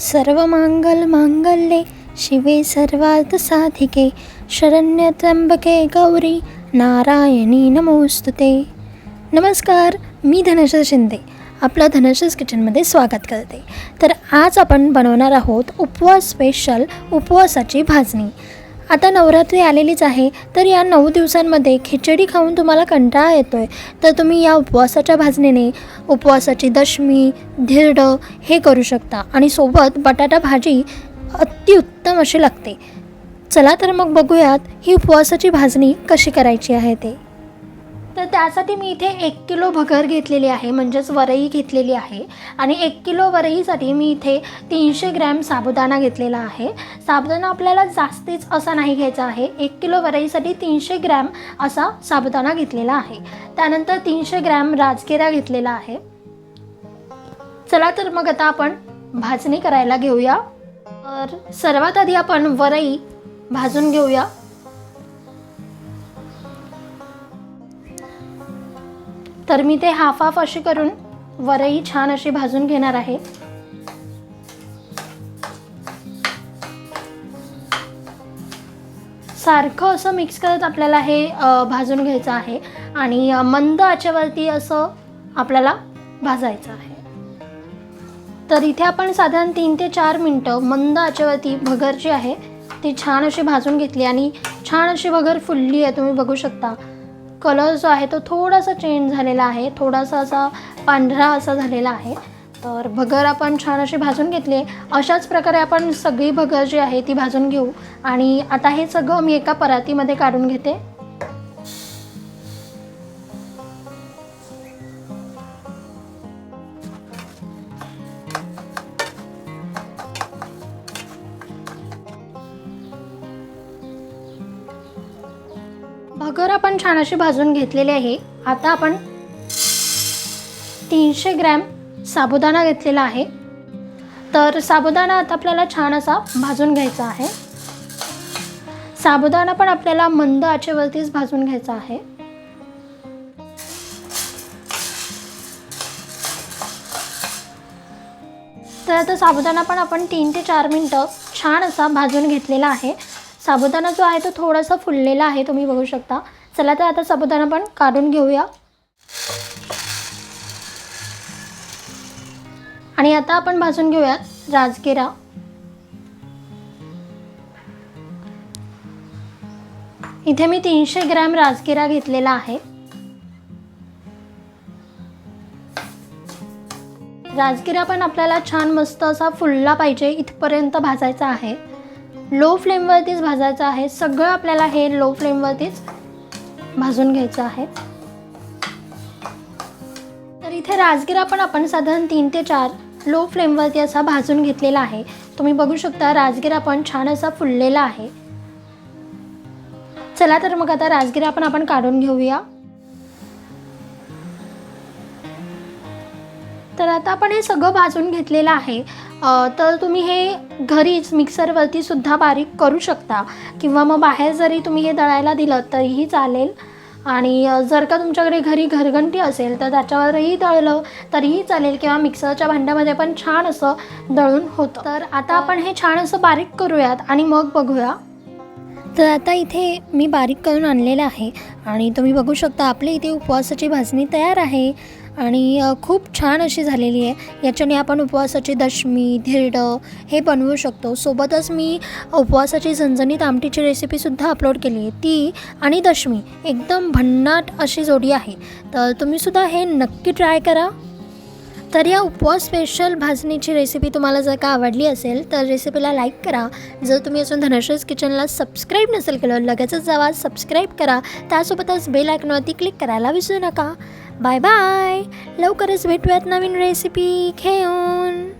सर्वमांगल्ये शिवे सर्वार्थसाधिके शरण्यत्र्यंबके गौरी नारायणी नमोस्तुते. नमस्कार मी धनश्री शिंदे. आपलं धनशस किचनमध्ये स्वागत करते. तर आज आपण बनवणार आहोत उपवास स्पेशल उपवासाची भाजणी. आता नवरात्री आलेलीच आहे तर या नऊ दिवसांमध्ये खिचडी खाऊन तुम्हाला कंटाळा येतो आहे तर तुम्ही या उपवासाच्या भाजणीने उपवासाची दशमी धिरडं हे करू शकता. आणि सोबत बटाटा भाजी अतिउत्तम अशी लागते. चला तर मग बघूयात ही उपवासाची भाजणी कशी करायची आहे ते. तर त्यासाठी मी इथे एक किलो भगर घेतलेली आहे म्हणजेच वरई घेतलेली आहे. आणि एक किलो वरईसाठी मी इथे तीनशे ग्रॅम साबुदाणा घेतलेला आहे. साबुदाणा आपल्याला जास्तीच असा नाही घ्यायचा आहे. एक किलो वरईसाठी तीनशे ग्रॅम असा साबुदाणा घेतलेला आहे. त्यानंतर तीनशे ग्रॅम राजगिरा घेतलेला आहे. चला तर मग आता आपण भाजणी करायला घेऊया. तर सर्वात आधी आपण वरई भाजून घेऊया. तर मी ते हाफ हाफ अशी करून वरही छान अशी भाजून घेणार आहे. सारखं असं मिक्स करत आपल्याला हे भाजून घ्यायचं आहे आणि मंद आचेवरती असं आपल्याला भाजायचं आहे. तर इथे आपण साधारण तीन ते चार मिनटं मंद आचेवरती भगर जी आहे ती छान अशी भाजून घेतली आणि छान अशी भगर फुलली आहे तुम्ही बघू शकता. कलर जो आहे तो थोडासा चेंज झालेला आहे. थोडासा असा पांढरा असा झालेला आहे. तर भगर आपण छान अशी भाजून घेतली. आहे अशाच प्रकारे आपण सगळी भगर जी आहे ती भाजून घेऊ. आणि आता हे सगळं मी एका परातीमध्ये काढून घेते. भगर आपण छान अशी भाजून घेतलेली आहे. आता आपण तीनशे ग्रॅम साबुदाणा घेतलेला आहे. तर साबुदाणा आता आपल्याला छान असा भाजून घ्यायचा आहे. साबुदाणा पण आपल्याला मंद आचेवरतीच भाजून घ्यायचा आहे. तर आता साबुदाणा पण आपण तीन ते चार मिनटं छान असा भाजून घेतलेला आहे. साबुदाणा जो आहे तो थोडासा फुललेला आहे तुम्ही बघू शकता. चला तर आता साबुदाणा पण काढून घेऊया. आणि आता आपण भाजून घेऊयात राजगिरा. इथे मी तीनशे ग्रॅम राजगिरा घेतलेला आहे. राजगिरा पण आपल्याला छान मस्त असा फुलला पाहिजे इथपर्यंत भाजायचा आहे. लो फ्लेमवरतीच भाजायचं आहे. सगळं आपल्याला हे लो फ्लेमवरतीच भाजून घ्यायचं आहे. तर इथे राजगिरा पण आपण साधारण तीन ते चार लो फ्लेमवरती असा भाजून घेतलेला आहे. तुम्ही बघू शकता राजगिरा पण छान असा फुललेला आहे. चला तर मग आता राजगिरा पण आपण काढून घेऊया. तर आता आपण हे सगळं भाजून घेतलेलं आहे. तर तुम्ही हे घरीच मिक्सरवरती सुद्धा बारीक करू शकता. किंवा मग बाहेर जरी तुम्ही हे दळायला दिलं तरीही चालेल. आणि जर का तुमच्याकडे घरी घरघंटी असेल तर त्याच्यावरही दळलं तरीही चालेल. किंवा मिक्सरच्या भांड्यामध्ये पण छान असं दळून होतं. तर आता आपण हे छान असं बारीक करूयात आणि मग बघूया. तर आता इथे मी बारीक करून आणलेलं आहे. आणि तुम्ही बघू शकता आपल्या इथे उपवासाची भाजणी तयार आहे. आणि खूप छान अशी झालेली आहे. याच्याने आपण उपवासाची दशमी धिरडं हे बनवू शकतो. सोबतच मी उपवासाची झणझणीत आमटीची रेसिपीसुद्धा अपलोड केली आहे. ती आणि दशमी एकदम भन्नाट अशी जोडी आहे. तर तुम्हीसुद्धा हे नक्की ट्राय करा. तर या उपवास स्पेशल भाजणीची रेसिपी तुम्हाला जर का आवडली असेल तर रेसिपीला लाईक करा. जर तुम्ही अजून धनश्रीज किचनला सबस्क्राईब नसेल केलं लगेचच जावा सबस्क्राईब करा. त्यासोबतच बेल आयकॉनवरती क्लिक करायला विसरू नका. बाय बाय लवकरच भेटूयात नवीन रेसिपी घेऊन.